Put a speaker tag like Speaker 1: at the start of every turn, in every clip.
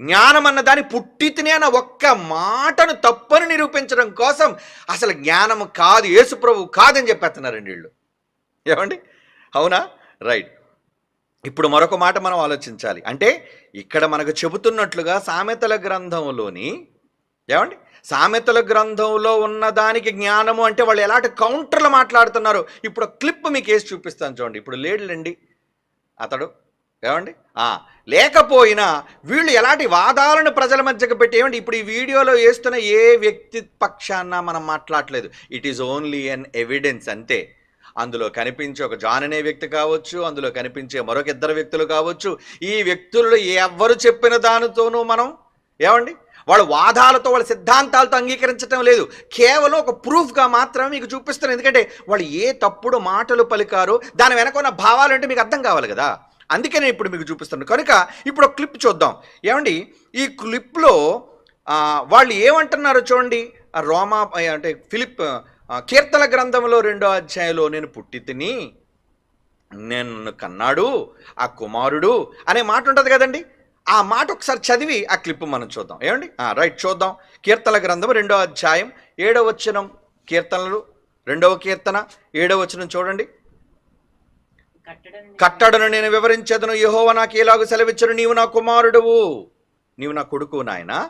Speaker 1: జ్ఞానం అన్న దాని పుట్టితిని అన్న ఒక్క మాటను తప్పని నిరూపించడం కోసం అసలు జ్ఞానం కాదు యేసుప్రభు కాదని చెప్పేస్తున్నారండి వీళ్ళు. ఏమండి? అవునా? రైట్. ఇప్పుడు మరొక మాట మనం ఆలోచించాలి. అంటే ఇక్కడ మనకు చెబుతున్నట్లుగా సామెతల గ్రంథంలోని ఏమండి? సామెతల గ్రంథంలో ఉన్న దానికి జ్ఞానము అంటే వాళ్ళు ఎలాంటి కౌంటర్లు మాట్లాడుతున్నారు? ఇప్పుడు క్లిప్ మీకు వేసి చూపిస్తాను చూడండి. ఇప్పుడు లేడులండి. అతడు ఏమండి? లేకపోయినా వీళ్ళు ఎలాంటి వాదాలను ప్రజల మధ్యకు పెట్టి ఏమండి ఇప్పుడు ఈ వీడియోలో వేస్తున్న ఏ వ్యక్తి పక్షాన మనం మాట్లాడలేదు. It is only an evidence అంతే. అందులో కనిపించే ఒక జాన్ అనే వ్యక్తి కావచ్చు అందులో కనిపించే మరొక ఇద్దరు వ్యక్తులు కావచ్చు. ఈ వ్యక్తుల్లో ఎవరు చెప్పిన దానితోనూ మనం ఏమండి? వాళ్ళ వాదాలతో వాళ్ళ సిద్ధాంతాలతో అంగీకరించడం లేదు. కేవలం ఒక ప్రూఫ్గా మాత్రమే మీకు చూపిస్తారు ఎందుకంటే వాళ్ళు ఏ తప్పుడు మాటలు పలికారు దాని వెనక ఉన్న భావాలు అంటే మీకు అర్థం కావాలి కదా. అందుకే నేను ఇప్పుడు మీకు చూపిస్తాను కనుక ఇప్పుడు ఒక క్లిప్ చూద్దాం. ఏమండి? ఈ క్లిప్లో వాళ్ళు ఏమంటున్నారో చూడండి. రోమా అంటే ఫిలిప్ కీర్తన గ్రంథంలో రెండో అధ్యాయంలో నేను పుట్టితిని నేను కన్నాడు ఆ కుమారుడు అనే మాట ఉంటుంది కదండి. ఆ మాట ఒకసారి చదివి ఆ క్లిప్ మనం చూద్దాం. ఏమండి? రైట్ చూద్దాం. కీర్తన గ్రంథం రెండో అధ్యాయం ఏడవ వచనం కీర్తనలు రెండవ కీర్తన ఏడవ వచనం చూడండి. కట్టడను నేను వివరించేదను. యహోవ నాకు ఎలాగో సెలవిచ్చను నీవు నా కుమారుడువు. నీవు నా కొడుకు నాయన.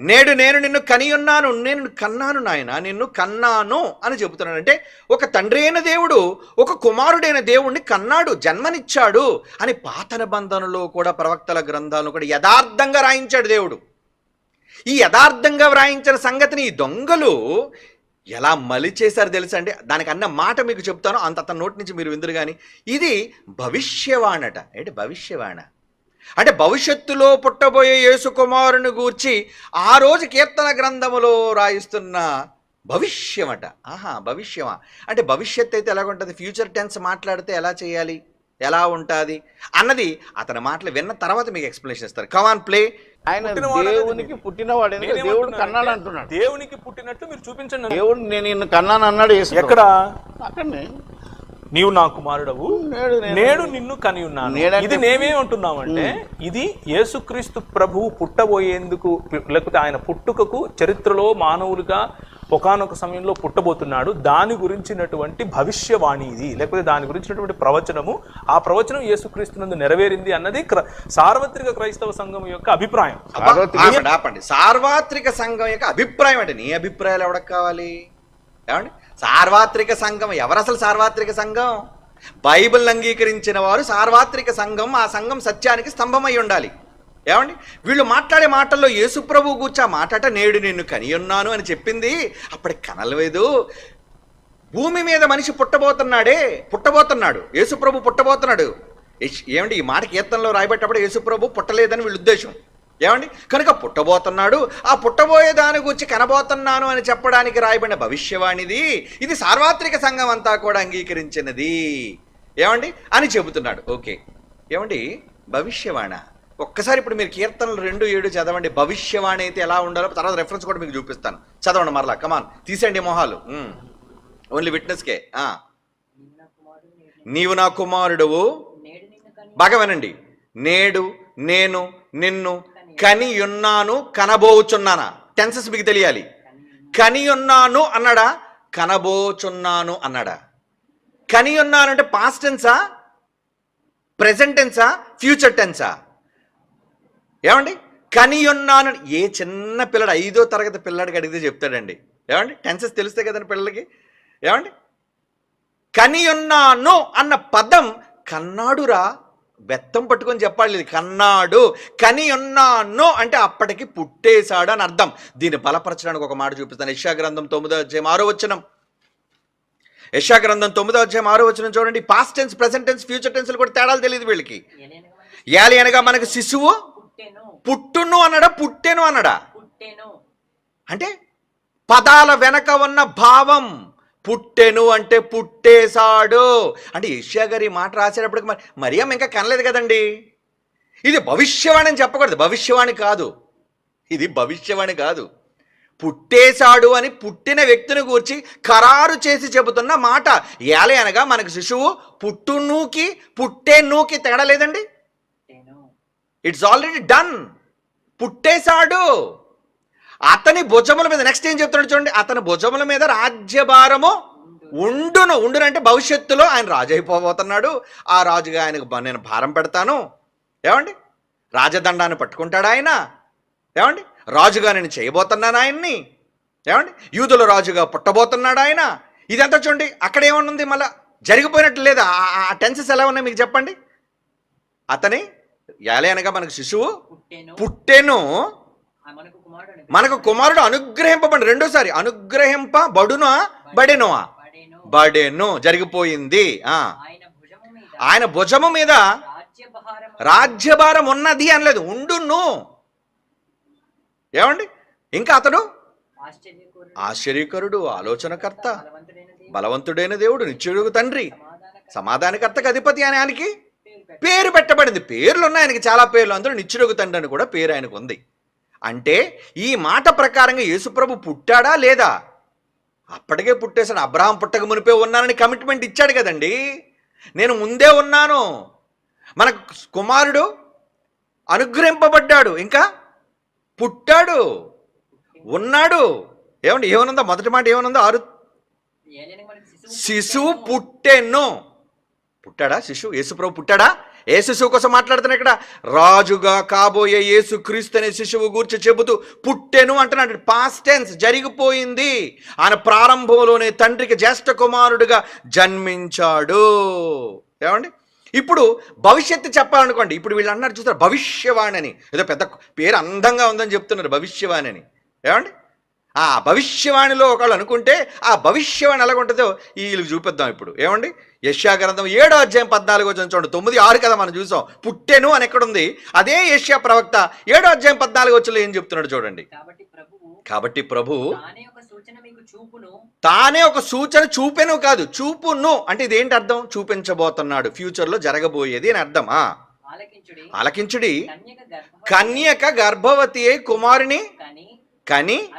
Speaker 1: నేడు నేను నిన్ను కనియున్నాను. నేను కన్నాను నాయన. నిన్ను కన్నాను అని చెబుతున్నాను అంటే ఒక తండ్రి అయిన దేవుడు ఒక కుమారుడైన దేవుణ్ణి కన్నాడు జన్మనిచ్చాడు అని పాత నిబంధనలో కూడా ప్రవక్తల గ్రంథాలను కూడా యథార్థంగా రాయించాడు దేవుడు. ఈ యథార్థంగా వ్రాయించిన సంగతిని ఈ దొంగలు ఎలా మలిచేశారు తెలుసా అండి దానికి అన్న మాట మీకు చెప్తాను అంత అతని నోటి నుంచి మీరు విందురు కానీ ఇది భవిష్యవాణట. ఏంటి భవిష్యవాణ? అంటే భవిష్యత్తులో పుట్టబోయే యేసుకుమారుని గూర్చి ఆ రోజు కీర్తన గ్రంథములో రాయిస్తున్న భవిష్యమట. ఆహా భవిష్యమా? అంటే భవిష్యత్ అయితే ఎలాగుంటుంది? ఫ్యూచర్ టెన్స్ మాట్లాడితే ఎలా చేయాలి? ఎలా ఉంటుంది? అన్నది అతని మాటలు విన్న తర్వాత మీకు ఎక్స్ప్లెనేషన్ ఇస్తారు. కమాన్ ప్లే
Speaker 2: ఆయన దేవునికి పుట్టినవాడు దేవుడు కన్నాడు అంటున్నాడు.
Speaker 3: దేవునికి పుట్టినట్టు మీరు చూపించండి.
Speaker 2: దేవుడు నేను నిన్ను కన్నాను అన్నాడు
Speaker 3: ఎక్కడ?
Speaker 2: అక్కడనే.
Speaker 3: నీవు నా కుమారుడవు.
Speaker 2: నేడు నేను-
Speaker 3: నేడు నిన్ను కని ఉన్నాను. ఇది నేమేమంటున్నామంటే ఇది యేసుక్రీస్తు ప్రభువు పుట్టబోయేందుకు లేకపోతే ఆయన పుట్టుకకు చరిత్రలో మానవులుగా ఒకానొక సమయంలో పుట్టబోతున్నాడు. దాని గురించినటువంటి భవిష్యవాణి ఇది. లేకపోతే దాని గురించినటువంటి ప్రవచనము ఆ ప్రవచనం యేసుక్రీస్తునందు నెరవేరింది అన్నది సార్వత్రిక క్రైస్తవ సంఘం యొక్క అభిప్రాయం.
Speaker 1: ఆపండి. సార్వత్రిక సంఘం యొక్క అభిప్రాయం అంటే నీ అభిప్రాయాలు ఎవరికి కావాలి? ఏమండి? సార్వత్రిక సంఘం ఎవరు అసలు సార్వత్రిక సంఘం? బైబిల్ అంగీకరించిన వారు సార్వత్రిక సంఘం ఆ సంఘం సత్యానికి స్తంభమై ఉండాలి. ఏమండి? వీళ్ళు మాట్లాడే మాటల్లో యేసుప్రభు కూర్చా మాటట నేడు నిన్ను కనియున్నాను అని చెప్పింది. అప్పటికి కనలేదు భూమి మీద మనిషి పుట్టబోతున్నాడే పుట్టబోతున్నాడు. యేసుప్రభు పుట్టబోతున్నాడు. ఏమండి? ఈ మాట కీర్తనలో రాయబెట్టప్పుడు యేసుప్రభు పుట్టలేదని వీళ్ళ ఉద్దేశం. ఏమండి? కనుక పుట్టబోతున్నాడు. ఆ పుట్టబోయే దాని గురించి కనబోతున్నాను అని చెప్పడానికి రాయబడిన భవిష్యవాణిది. ఇది సార్వత్రిక సంఘం అంతా కూడా అంగీకరించినది. ఏమండి? అని చెబుతున్నాడు. ఓకే. ఏమండి? భవిష్యవాణ. ఒక్కసారి ఇప్పుడు మీరు కీర్తనలు రెండు ఏడు చదవండి. భవిష్యవాణి అయితే ఎలా ఉండాలో తర్వాత రెఫరెన్స్ కూడా మీకు చూపిస్తాను. చదవండి మరలా. కమాన్ తీసేయండి మొహాలు. Hmm. ఓన్లీ విట్నెస్కే నీవు నా కుమారుడువు. బాగా వినండి. నేడు నేను నిన్ను కని ఉన్నాను కనబోచున్నానా? టెన్సెస్ మీకు తెలియాలి. కని ఉన్నాను అన్నాడా? కనబోచున్నాను అన్నాడా? కని ఉన్నాను అంటే పాస్ట్ టెన్సా ప్రెజెంట్ టెన్సా ఫ్యూచర్ టెన్సా ఏమండి? కని ఉన్నాను ఏ చిన్న పిల్లడు ఐదో తరగతి పిల్లాడికి అడిగితే చెప్తాడండి. ఏమండి? టెన్సెస్ తెలుస్తాయి కదండి పిల్లలకి. ఏమండి? కని ఉన్నాను అన్న పదం కన్నాడురా. బెత్తం పట్టుకొని చెప్పాలి కన్నాడు. కని ఉన్నాను అంటే అప్పటికి పుట్టేశాడు అని అర్థం. దీన్ని బలపరచడానికి ఒక మాట చూపిస్తాను. యశా గ్రంథం తొమ్మిదో అధ్యాయం ఆరో వచనం. యశా గ్రంథం తొమ్మిదో అధ్యాయం ఆరో వచనం చూడండి. Past tense present tense future టెన్స్లు కూడా తేడాలు తెలియదు వీళ్ళకి. యాలి అనగా మనకు శిశువు
Speaker 4: పుట్టెను.
Speaker 1: అన్నడా పుట్టెను అన్నడా
Speaker 4: పుట్టెను.
Speaker 1: అంటే పదాల వెనక ఉన్న భావం. పుట్టెను అంటే పుట్టేశాడు. అంటే యష్యా గారి మాట రాసేటప్పటికి మరి మరియం ఇంకా కనలేదు కదండి. ఇది భవిష్యవాణి అని చెప్పకూడదు. భవిష్యవాణి కాదు. ఇది భవిష్యవాణి కాదు. పుట్టేశాడు అని పుట్టిన వ్యక్తిని గూర్చి ఖరారు చేసి చెబుతున్న మాట. ఏలే అనగా మనకు శిశువు పుట్టునూకి పుట్టే నూకి తేడా లేదండి? ఇట్స్ ఆల్రెడీ డన్ పుట్టేశాడు. అతని భుజముల మీద నెక్స్ట్ ఏం చెప్తున్నాడు చూడండి. అతని భుజముల మీద రాజ్యభారము ఉండును. ఉండును అంటే భవిష్యత్తులో ఆయన రాజు అయిపోబోతున్నాడు. ఆ రాజుగా ఆయనకు నేను భారం పెడతాను. ఏమండి? రాజదండాన్ని పట్టుకుంటాడు ఆయన. ఏమండి? రాజుగా నేను చేయబోతున్నాను ఆయన్ని. ఏమండి? యూదుల రాజుగా పుట్టబోతున్నాడు ఆయన. ఇదంతా చూడండి అక్కడ ఏమనుంది మళ్ళా? జరిగిపోయినట్టు లేదా? ఆ టెన్సెస్ ఎలా ఉన్నాయి మీకు చెప్పండి? అతని యాలే అనగా మనకు శిశువు
Speaker 4: పుట్టెను. మనకు కుమారుడు
Speaker 1: అనుగ్రహింపబడి రెండోసారి అనుగ్రహింపబడును బడెను?
Speaker 4: పడెను
Speaker 1: బడెను. జరిగిపోయింది. ఆ.
Speaker 4: ఆయన భుజము మీద
Speaker 1: రాజ్యభారం ఉన్నది అనలేదు. ఉండును. ఏమండి? ఇంకా అతడు?
Speaker 4: ఆశ్చర్యకరుడు.
Speaker 1: ఆలోచనకర్త
Speaker 4: బలవంతుడైన దేవుడు.
Speaker 1: నిత్యుడు తండ్రి
Speaker 4: సమాధాన
Speaker 1: సమాధానకర్తకు అధిపతి అని ఆయనకి
Speaker 4: పేరు పెట్టు.
Speaker 1: పేరు పెట్టబడింది. పేర్లు ఉన్నాయి ఆయనకి చాలా పేర్లు. అందులో నిత్యుడుగు తండ్రి అని కూడా పేరు ఆయనకు ఉంది. అంటే ఈ మాట ప్రకారంగా యేసుప్రభు పుట్టాడా లేదా? అప్పటికే పుట్టేశాడు. అబ్రహాం పుట్టక మునిపే ఉన్నానని కమిట్మెంట్ ఇచ్చాడు కదండి. నేను ముందే ఉన్నాను. మన కుమారుడు అనుగ్రహింపబడ్డాడు. ఇంకా పుట్టాడు. ఉన్నాడు. ఏమండి ఏమనుందో? మొదటి మాట ఏమనుందో? ఆరు
Speaker 4: శిశువు
Speaker 1: పుట్టెను. పుట్టాడా శిశువు యేసుప్రభు పుట్టాడా? ఏ శిశువు కోసం మాట్లాడుతున్నా ఇక్కడ? రాజుగా కాబోయే యేసు క్రీస్తు అనే శిశువు గూర్చి చెబుతూ పుట్టెను అంటున్నాడు. పాస్ట్ టెన్స్ జరిగిపోయింది. ఆయన ప్రారంభంలోనే తండ్రికి జ్యేష్ఠ కుమారుడుగా జన్మించాడు. ఏమండి? ఇప్పుడు భవిష్యత్తు చెప్పాలనుకోండి. ఇప్పుడు వీళ్ళు అన్నారు చూస్తారు భవిష్యవాణి అని ఏదో పెద్ద పేరు అందంగా ఉందని చెప్తున్నారు భవిష్యవాణి అని ఏమండి? ఆ భవిష్యవాణిలో ఒకళ్ళు అనుకుంటే ఆ భవిష్యవాణి ఎలా ఉంటుందో వీళ్ళకి చూపిద్దాం ఇప్పుడు. ఏమండి? యష్యా గ్రంథం ఏడో అధ్యాయం పద్నాలుగో వచ్చిన చూడండి. తొమ్మిది ఆరు కదా మనం చూసాం. పుట్టెను అని ఎక్కడుంది అదే యష్యా ప్రవక్త ఏడో అధ్యాయం పద్నాలుగు వచ్చిలో ఏం చెప్తున్నాడు చూడండి.
Speaker 4: కాబట్టి
Speaker 1: ప్రభు
Speaker 4: తానే ఒక సూచన చూపును.
Speaker 1: కాదు చూపును. అంటే ఇదేంటి అర్థం? చూపించబోతున్నాడు. ఫ్యూచర్లో జరగబోయేది అని అర్థం.
Speaker 4: ఆలకించుడి. కన్యక
Speaker 1: గర్భవతి. అయి కుమారుని
Speaker 4: కానీ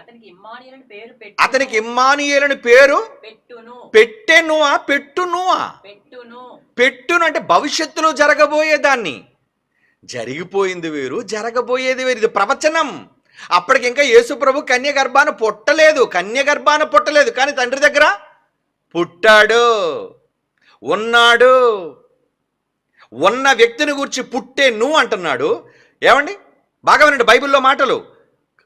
Speaker 4: అతనికి ఇమ్మానియలని పేరు
Speaker 1: పెట్టెనువా పెట్టునువా?
Speaker 4: పెట్టును.
Speaker 1: పెట్టును అంటే భవిష్యత్తులో జరగబోయేదాన్ని. జరిగిపోయింది వేరు జరగబోయేది వేరు. ఇది ప్రవచనం. అప్పటికి ఇంకా యేసుప్రభు కన్య గర్భాన పుట్టలేదు కన్య గర్భాన పుట్టలేదు కానీ తండ్రి దగ్గర పుట్టాడు. ఉన్నాడు. ఉన్న వ్యక్తిని గురించి పుట్టే నువ్వు అంటున్నాడు. ఏమండి? బాగా వినండి బైబిల్లో మాటలు.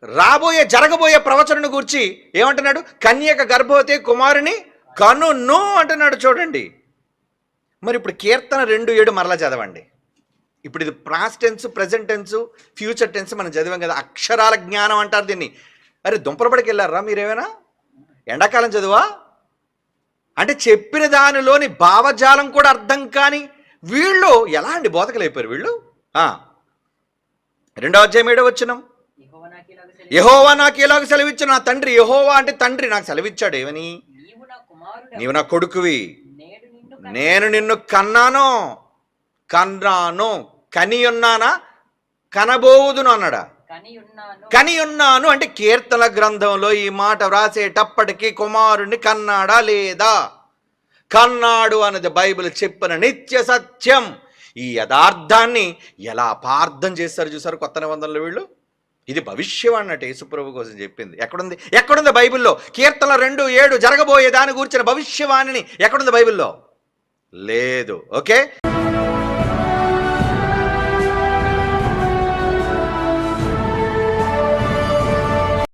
Speaker 1: రాబోయే జరగబోయే ప్రవచనను గురించి ఏమంటున్నాడు? కన్యక గర్భవతి కుమారుని కనును అంటున్నాడు చూడండి. మరి ఇప్పుడు కీర్తన రెండు ఏడు మరలా చదవండి. ఇప్పుడు ఇది past tense present tense future tense మనం చదివాం కదా అక్షరాల జ్ఞానం అంటారు దీన్ని. అరే దుంపలపడికి వెళ్ళారా మీరేమైనా? ఎండాకాలం చదువా? అంటే చెప్పిన దానిలోని భావజాలం కూడా అర్థం కాని వీళ్ళు ఎలా అండి బోధకలు అయిపోయారు వీళ్ళు రెండో అధ్యాయం ఏడో వచ్చినాం
Speaker 4: యహోవా
Speaker 1: నాకు ఎలాగ సెలవిచ్చు నా తండ్రి యహోవా అంటే తండ్రి నాకు సెలవిచ్చాడు ఏమని?
Speaker 4: నీవు నా
Speaker 1: కొడుకువి. నేను నిన్ను కన్నాను. కన్నాను. కని ఉన్నానా కనబోదును అన్నాడా?
Speaker 4: కని ఉన్నాను
Speaker 1: కని ఉన్నాను అంటే కీర్తన గ్రంథంలో ఈ మాట వ్రాసేటప్పటికి కుమారుణ్ణి కన్నాడా లేదా? కన్నాడు అన్నది బైబిల్ చెప్పిన నిత్య సత్యం. ఈ యథార్థాన్ని ఎలా అపార్థం చేస్తారు చూసారు కొత్త నిబంధనలు వీళ్ళు? ఇది భవిష్యవాణి అంటే యేసుప్రభు కోసం చెప్పింది. ఎక్కడుంది? ఎక్కడుంది బైబిల్లో? కీర్తన రెండు ఏడు జరగబోయే దాని గురించిన భవిష్యవాణిని ఎక్కడుంది బైబిల్లో? లేదు. ఓకే?